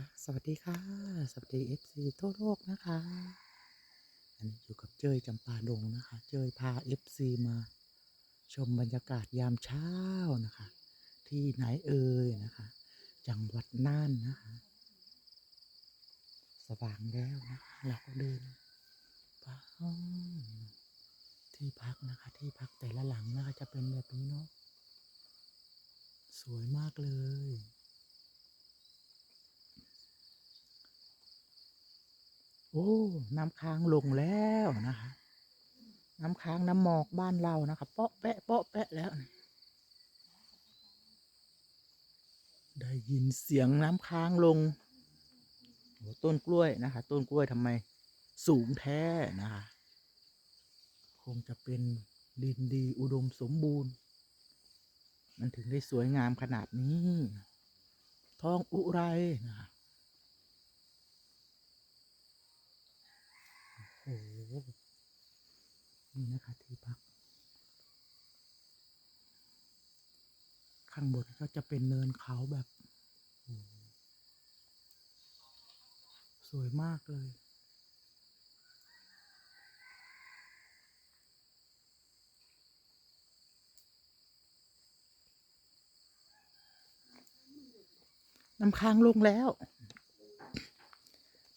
ะสวัสดีค่ะ สวัสดีเอฟซีทั่วโลกนะคะ อันนี้อยู่กับเจยจำปาดงนะคะ เจยพาเอฟซีมาชมบรรยากาศยามเช้านะคะ ที่ไหนเอ่ยนะคะ จังหวัดน่านนะคะ สว่างแล้วนะคะเราก็เดินไปห้องที่พักนะคะ ที่พักแต่ละหลังนะคะจะเป็นแบบนี้เนาะสวยมากเลย โอ้ น้ำค้างลงแล้วนะคะ น้ำค้างน้ำหมอกบ้านเรานะคะ เปาะแปะเปาะแปะแล้ว ได้ยินเสียงน้ำค้างลงโอ้ต้นกล้วยนะคะ ต้นกล้วยทำไมสูงแท้นะคะ คงจะเป็นดินดีอุดมสมบูรณ์ มันถึงได้สวยงามขนาดนี้ทองอุไรนะคะ โอ้โห นี่นะคะที่พัก ข้างบนก็จะเป็นเนินเขาแบบ สวยมากเลยน้ำค้างลงแล้ว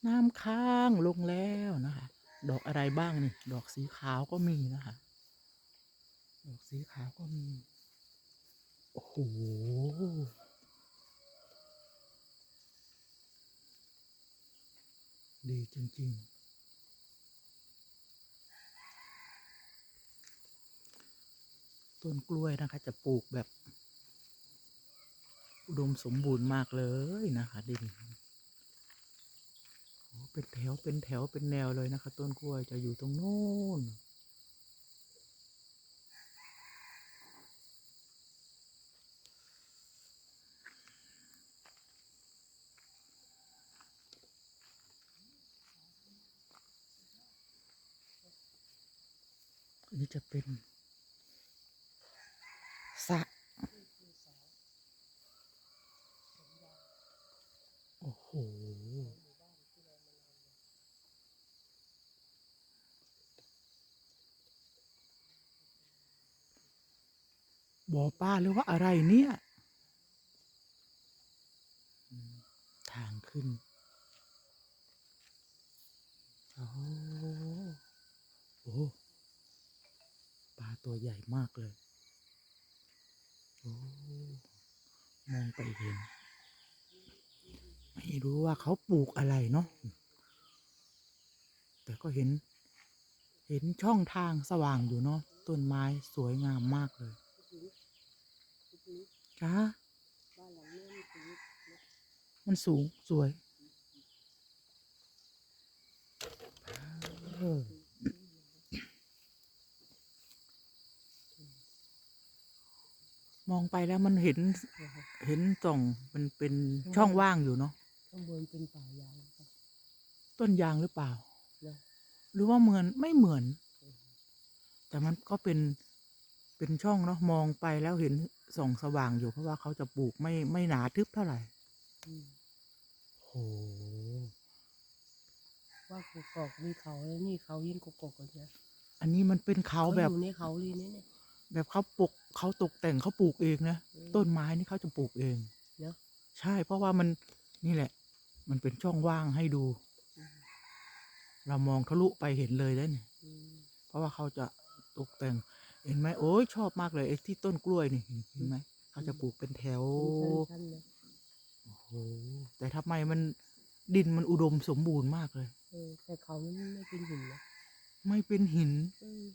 น้ำค้างลงแล้วนะคะ ดอกอะไรบ้างนี่ ดอกสีขาวก็มีนะคะ ดอกสีขาวก็มี โอ้โห ดีจริง ๆ ต้นกล้วยนะคะ จะปลูกแบบ อุดมสมบูรณ์มากเลยนะคะดิ้ เป็นแถวเป็นแถวเป็นแนวเลยนะคะต้นกล้วยจะอยู่ตรงโน้นอันนี้จะเป็นสระโอ้โห บ่อปลาหรือว่าอะไรเนี่ย ทางขึ้นโอ้โหโอ้โหปลาตัวใหญ่มากเลยโอ้มองไปเห็น ไม่รู้ว่าเขาปลูกอะไรเนาะ แต่ก็เห็น เห็นช่องทางสว่างอยู่เนาะ ต้นไม้สวยงามมากเลย จ้ามันสูง สวยเออมองไปแล้วมันเห็นเห็นส่องมันเป็นช่องว่างอยู่เนาะข้างบนเป็นป่ายางค่ะต้นยางหรือเปล่าเนอะหรือว่าเหมือนไม่เหมือน แต่มันก็เป็นเป็นช่องเนาะมองไปแล้วเห็น ส่องสว่างอยู่เพราะว่าเขาจะปลูกไม่ไม่หนาทึบเท่าไหร่อืมโหว่ากกอกมีเขาแล้วนี่เขายิ่งกกอกกันเนี่ยอันนี้มันเป็นเขาแบบอยู่ในเขาเลยเนี่ยเนี่ยแบบเขาปลูกเขาตกแต่งเขาปลูกเองนะอืมต้นไม้นี่เขาจะปลูกเองเนอะใช่เพราะว่ามันนี่แหละ มันเป็นช่องว่างให้ดูอืมเรามองทะลุไปเห็นเลยได้เนี่ยอืมเพราะว่าเขาจะตกแต่ง เห็นไหมโอ้ยชอบมากเลยไอ้ที่ต้นกล้วยนี่เห็นไหมเขาจะปลูกเป็นแถวเป็นชั้นๆนะโอ้โหแต่ทำไมมันดินมันอุดมสมบูรณ์มากเลย เออแต่เขามันไม่เป็นหินนะไม่เป็นหินอืม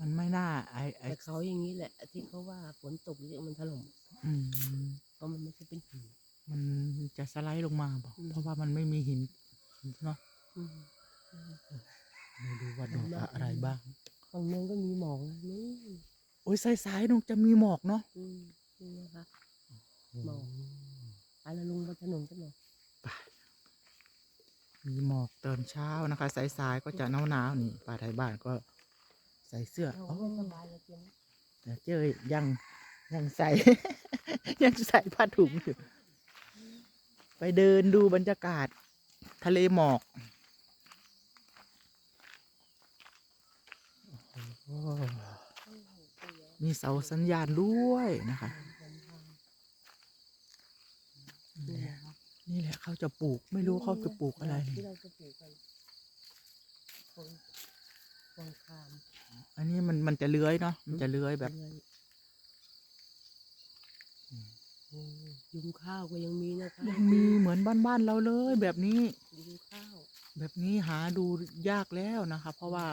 มันไม่น่าไอไอแต่เขาอย่างนี้แหละที่เขาว่าฝนตกเยอะมันถล่มอืมเพราะมันไม่ใช่เป็นหิน มันจะสไลด์ลงมาบอกอืม เพราะว่ามันไม่มีหินเนาะอืม ไม่รู้ว่าดอกอะไรบ้าง ฝั่งนู้นก็มีหมอกนะนี่โอ้ยสายๆนงจะมีหมอกเนาะอืมนี่นะคะหมอกไปแล้วลุงบนถนนกันหน่อยไปมีหมอกตอนเช้านะคะ สายๆก็จะหนาวๆนี่ป่าไทยบ้านก็ใส่เสื้อเอาโอ้ไว้สบายเลยเจียงแต่เจ้ยยังยังใส่ ยังใส่ผ้าถุงอยู่ ไปเดินดูบรรยากาศ ทะเลหมอกโอ้โห มีเสาสัญญาณด้วยนะคะนี่แหละครับนี่แหละเขาจะปลูกไม่รู้เขาจะปลูกอะไร ที่เราจะปลูกกันฟงฟงคามอันนี้มันมันจะเลื้อยเนาะมันจะเลื้อยแบบเรือนโอ้ยุงข้าวก็ยังมีนะคะยังมีเหมือนบ้านๆเราเลยแบบนี้ยุงข้าว แบบนี้หาดูยากแล้วนะคะ เพราะว่า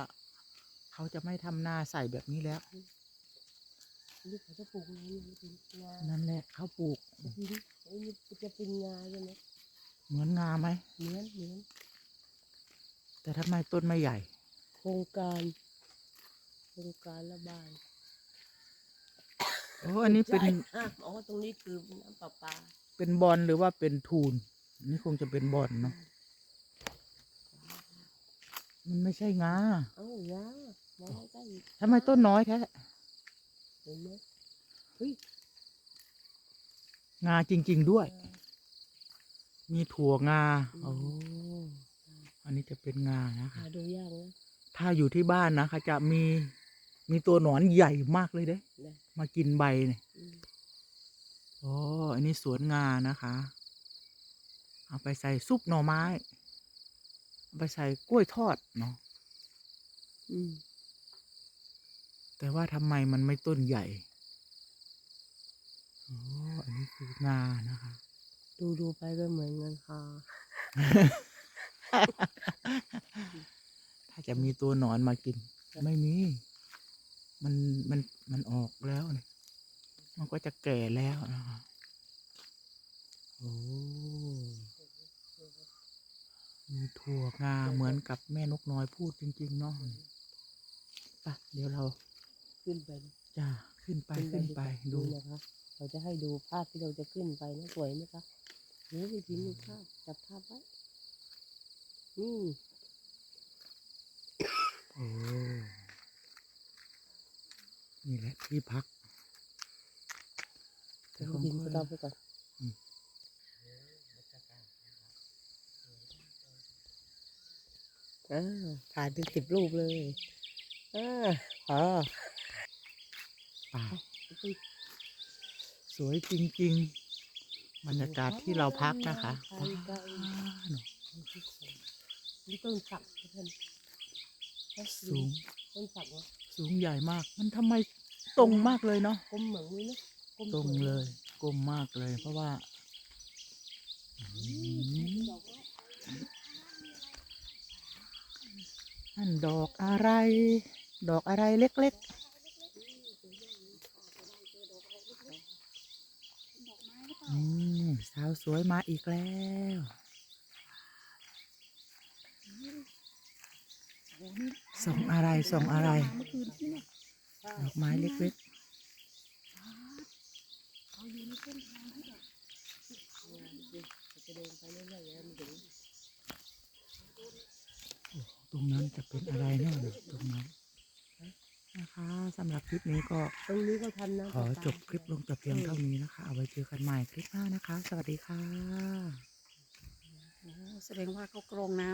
เขาจะไม่ทำนาใส่แบบนี้แล้ว นี่เขาจะปลูกอะไรเนี่ยมันเป็นงานั่นแหละเขาปลูก จะเป็นเอ้ยมันจะเป็นงาใช่ไหมเหมือนงาไหม เหมือนเหมือนแต่ทำไมต้นไม่ใหญ่ โครงการโครงการระบายโอ้อันนี้เป็น ใช่อะอ๋อตรงนี้คือน้ำประปาเป็นบอลหรือว่าเป็นทูนอันนี่คงจะเป็นบอลเนาะมันไม่ใช่งา เอ้างา มองใกล้ๆอีกทำไมต้นน้อยแท้เห็นไหมเฮ้ยงาจริง ๆด้วยงามีถั่วงาอืมโอ้อันนี้จะเป็นงานะคะ หาดูยากนะถ้าอยู่ที่บ้านนะคะจะมีมีตัวหนอนใหญ่มากเลยเด้ นะมากินใบเนี่ยอืมโอ้อันนี้สวนงานะคะ เอาไปใส่ซุปหน่อไม้ เอาไปใส่กล้วยทอดเนาะ อืม แต่ว่าทำไมมันไม่ต้นใหญ่โอ้อันนี้คืองานะคะ ดูดูไปก็เหมือนเงินคาถ้าจะมีตัวหนอนมากิน ไม่มี มันมันมันออกแล้วเนี่ยมันก็จะแก่แล้วนะคะโอ้มีถั่วงาเหมือนกับแม่นกน้อยพูดจริง ๆ เนาะไปเดี๋ยวเรา ขึ้นไปจะขึ้นไปขึ้นไปดูนะคะเราจะให้ดูภาพที่เราจะขึ้นไปนะสวยไหมคะเดี๋ยวไปพิมพ์ดูภาพจับภาพไว้นี่โอ้นี่แหละที่พักแต่เราของพิมพ์ค่อยเราไปก่อนอืมอ่าถ่ายเป็นสิบรูปเลยอ่าพอ ป่า สวยจริง ๆ บรรยากาศที่เราพักนะคะไกลไกลว้าวเนอะนี่ต้นสักเพื่อนเอ๊ะสูงต้นสักเหรอสูงใหญ่มาก มันทำไมตรงมากเลยเนาะกลมเหมือนนี้นะกลมตรงสวเลยกลมมากเลย เพราะว่าอืมดอกไม้นั่นดอกอะไร ดอกอะไรเล็ก ๆอืมสาวสวยมาอีกแล้วส่งอะไรส่งอะไร ดอกไม้เล็กๆตรงนั้นจะเป็นอะไรแน่เลยตรงนั้น นะคะสำหรับคลิปนี้ก็ตรงนี้ก็ทำนะขอจบคลิปลงแต่เพียงเท่านี้นะคะ เอาไว้เจอกันใหม่คลิปหน้านะคะ สวัสดีค่ะ แสดงว่าเขากรองน้ำ